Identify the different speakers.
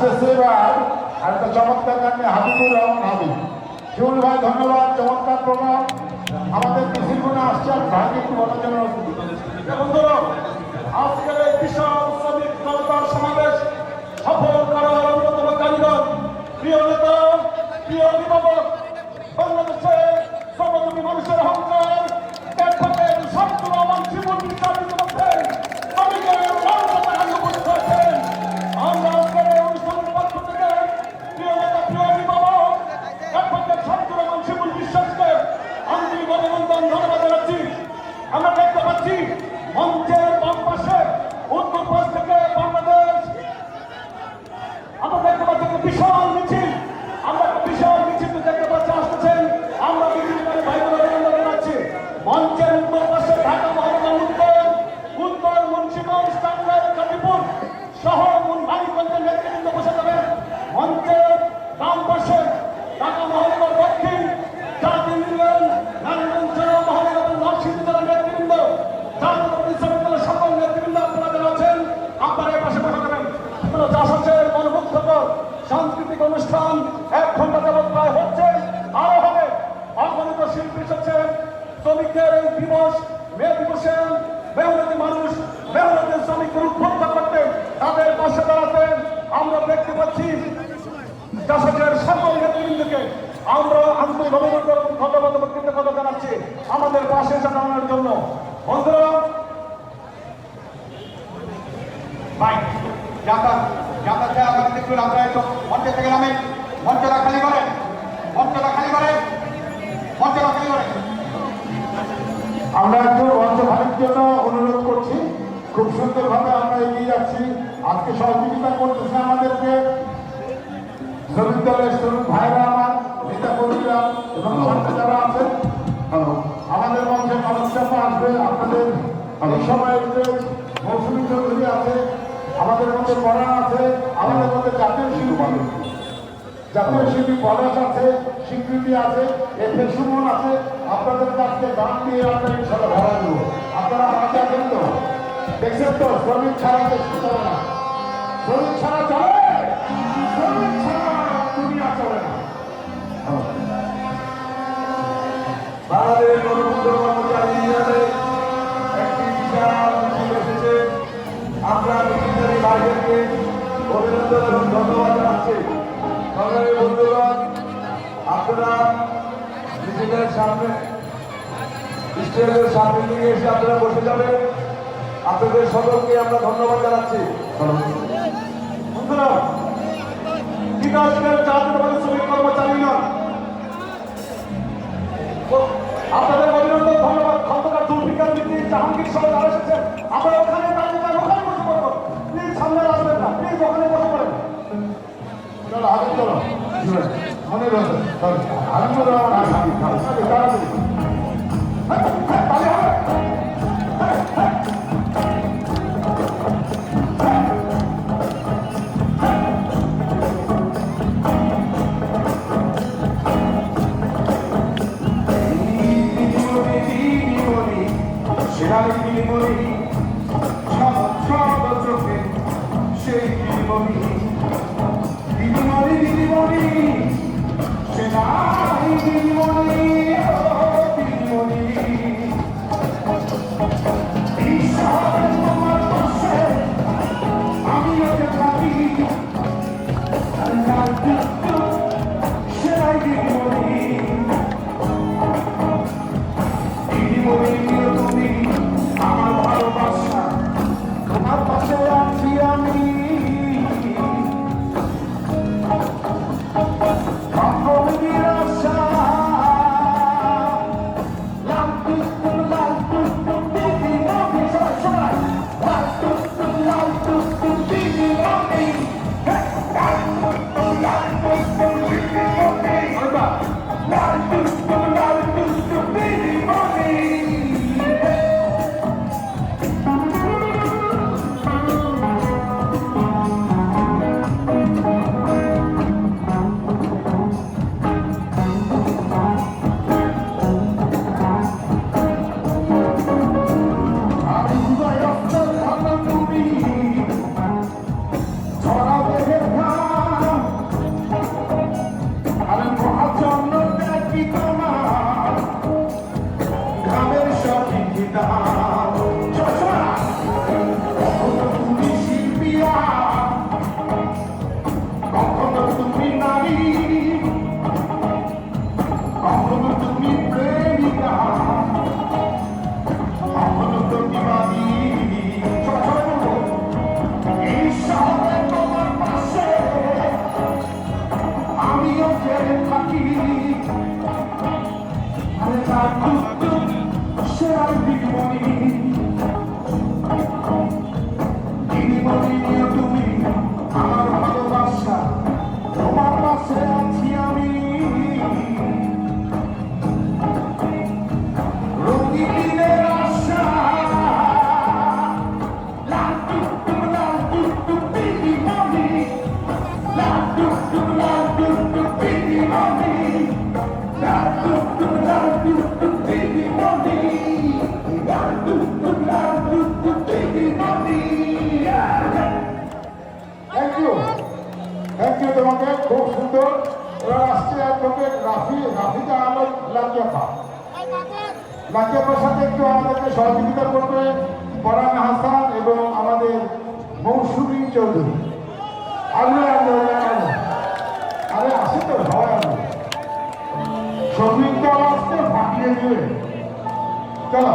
Speaker 1: আসতেছে এবার একটা চমৎকার গান হাবিবুর রহমান হাবিব। শিউল ভাই, ধন্যবাদ, চমৎকার প্রোগ্রাম আমাদের কৃষি গুণে আসছে ভাইকে একটু বলার জন্য
Speaker 2: শিল্পী এসেছে শ্রমিকদের এই দিবস, মে দিবসে মেহনতি মানুষ, মেহনতি শ্রমিকদের উদ্বুদ্ধ করতে তাদের পাশে দাঁড়াতে আমরা দেখতে পাচ্ছি চাষকের সকল নেতৃবৃন্দকে। আমরা আন্তরিক অভিনন্দন, ধন্যবাদ এবং কৃতজ্ঞতা জানাচ্ছি আমাদের পাশে দাঁড়ানোর জন্য। বন্ধুরা,
Speaker 3: ভাই যাতায়াত যাতায়াতে আপনাদের একটু মঞ্চে থেকে নামেন। মঞ্চটা খালি করেন।
Speaker 1: আমরা একটু মঞ্চ ভাবির জন্য অনুরোধ করছি। খুব সুন্দরভাবে আমরা এগিয়ে যাচ্ছি। আজকে সহযোগিতা করতেছে আমাদেরকে। শ্রমিক দলের শ্রমিক ভাইরা আমার নেতা কর্মীরা এবং সামনে যারা আছেন। আমাদের মঞ্চে চাপা আসবে। আপনাদের এই সময়ের যে মৌসুমী চৌধুরী আছে আমাদের মধ্যে পড়া আছে আমাদের মধ্যে জাতীয় শিল্পী জাতীয় শিল্পী পলাশ আছে, স্বীকৃতি আছে এফ এ সুমন আছে। আপনাদের কাছে গান দিয়ে আমরা ইনশাল্লাহ ভরা দেবো আপনারা মাঝে আছেন তো দেখছেন তো, শ্রমিক ছাড়া তো চলে না। শ্রমিক ছাড়া চলে? শ্রমিক ছাড়া দুনিয়া চলে না।
Speaker 2: আমরা ধন্যবাদ জানাচ্ছি। আপনারা মিছিলের সামনে স্টেজের সামনে নিয়ে এসে আপনারা বসে যাবেন। আপনাদের সকলকে আমরা ধন্যবাদ জানাচ্ছি। বন্ধুরা বিকাশের শ্রমিক আপনাদের অভিনন্দন, ধন্যবাদ। খন্দকার জুলফিকার নীতি জাহাঙ্গীর সহ যারা এসেছেন, আমরা ওখানে ওখানে বসে প্লিজ সামনে আসবেন না, প্লিজ ওখানে বসে পড়েন।
Speaker 1: আগে চলো 오늘은 아무나 안 따라드립니다. I'm Shall I be one? তোমাকে খুব সুন্দর। এবার আসছে একদমে রাফি রাফিজা আলম লাকিয়াপা লাকিয়াপার সাথে একটু আমাদেরকে সহযোগিতা করবে পরান হাসান এবং আমাদের মৌসুমী চৌধুরী। আগে আগে আরে, আসে তো সবাই আসবে সংগীত আসতে ফাটিয়ে দিবে। চলো।